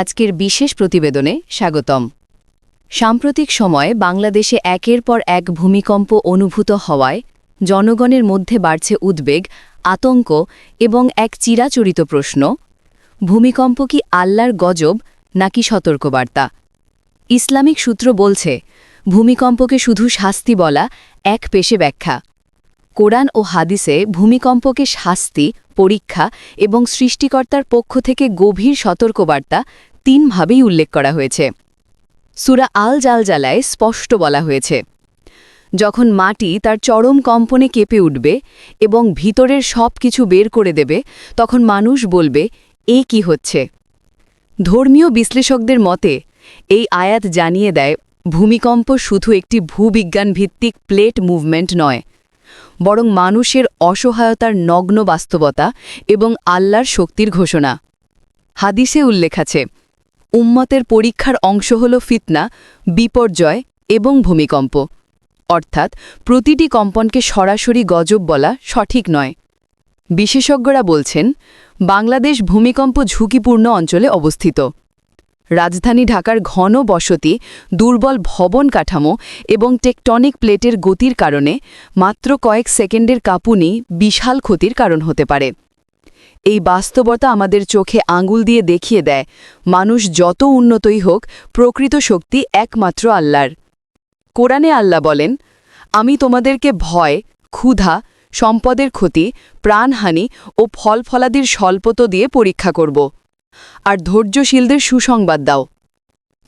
আজকের বিশেষ প্রতিবেদনে স্বাগতম। সাম্প্রতিক সময়ে বাংলাদেশে একের পর এক ভূমিকম্প অনুভূত হওয়ায় জনগণের মধ্যে বাড়ছে উদ্বেগ, আতঙ্ক এবং এক চিরাচরিত প্রশ্ন, ভূমিকম্প কি আল্লাহর গজব নাকি সতর্কবার্তা? ইসলামিক সূত্র বলছে, ভূমিকম্পকে শুধু শাস্তি বলা এক পেশে ব্যাখ্যা। কোরআন ও হাদিসে ভূমিকম্পকে শাস্তি, পরীক্ষা এবং সৃষ্টিকর্তার পক্ষ থেকে গভীর সতর্কবার্তা তিনভাবেই উল্লেখ করা হয়েছে। সুরা আল জালজালায় স্পষ্ট বলা হয়েছে, যখন মাটি তার চরম কম্পনে কেঁপে উঠবে এবং ভিতরের সব কিছু বের করে দেবে, তখন মানুষ বলবে, এ কি হচ্ছে? ধর্মীয় বিশ্লেষকদের মতে, এই আয়াত জানিয়ে দেয়, ভূমিকম্প শুধু একটি ভূবিজ্ঞান ভিত্তিক প্লেট মুভমেন্ট নয়, বরং মানুষের অসহায়তার নগ্ন বাস্তবতা এবং আল্লাহর শক্তির ঘোষণা। হাদিসে উল্লেখ আছে উম্মতের পরীক্ষার অংশ হল ফিতনা, বিপর্যয় এবং ভূমিকম্প। অর্থাৎ প্রতিটি কম্পনকে সরাসরি গজব বলা সঠিক নয়। বিশেষজ্ঞরা বলছেন, বাংলাদেশ ভূমিকম্প ঝুঁকিপূর্ণ অঞ্চলে অবস্থিত। রাজধানী ঢাকার ঘন বসতি, দুর্বল ভবন কাঠামো এবং টেকটনিক প্লেটের গতির কারণে মাত্র কয়েক সেকেন্ডের কাঁপুনি বিশাল ক্ষতির কারণ হতে পারে। এই বাস্তবতা আমাদের চোখে আঙুল দিয়ে দেখিয়ে দেয়। মানুষ যত উন্নতই হোক, প্রকৃত শক্তি একমাত্র আল্লাহর। কোরআনে আল্লাহ বলেন, আমি তোমাদেরকে ভয়, ক্ষুধা, সম্পদের ক্ষতি, প্রাণহানি ও ফলফলাদির স্বল্পত দিয়ে পরীক্ষা করব। আর ধৈর্যশীলদের সুসংবাদ দাও।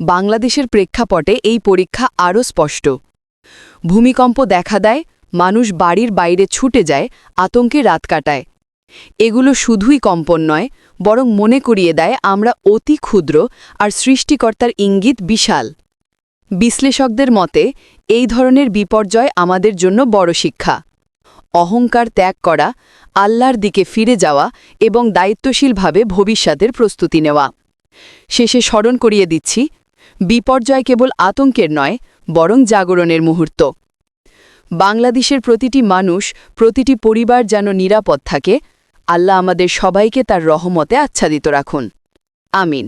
বাংলাদেশের প্রেক্ষাপটে এই পরীক্ষা আরও স্পষ্ট। ভূমিকম্প দেখা দেয়, মানুষ বাড়ির বাইরে ছুটে যায়, আতঙ্কে রাত কাটায়। এগুলো শুধুই কম্পন নয়, বরং মনে করিয়ে দেয় আমরা অতি ক্ষুদ্র আর সৃষ্টিকর্তার ইঙ্গিত বিশাল। বিশ্লেষকদের মতে, এই ধরনের বিপর্যয় আমাদের জন্য বড় শিক্ষা। অহংকার ত্যাগ করা, আল্লাহর দিকে ফিরে যাওয়া এবং দায়িত্বশীলভাবে ভবিষ্যতের প্রস্তুতি নেওয়া। শেষে স্মরণ করিয়ে দিচ্ছি, বিপর্যয় কেবল আতঙ্কের নয়, বরং জাগরণের মুহূর্ত। বাংলাদেশের প্রতিটি মানুষ, প্রতিটি পরিবার যেন নিরাপদ থাকে আল্লাহ আমাদের সবাইকে তার রহমতে আচ্ছাদিত রাখুন। আমিন।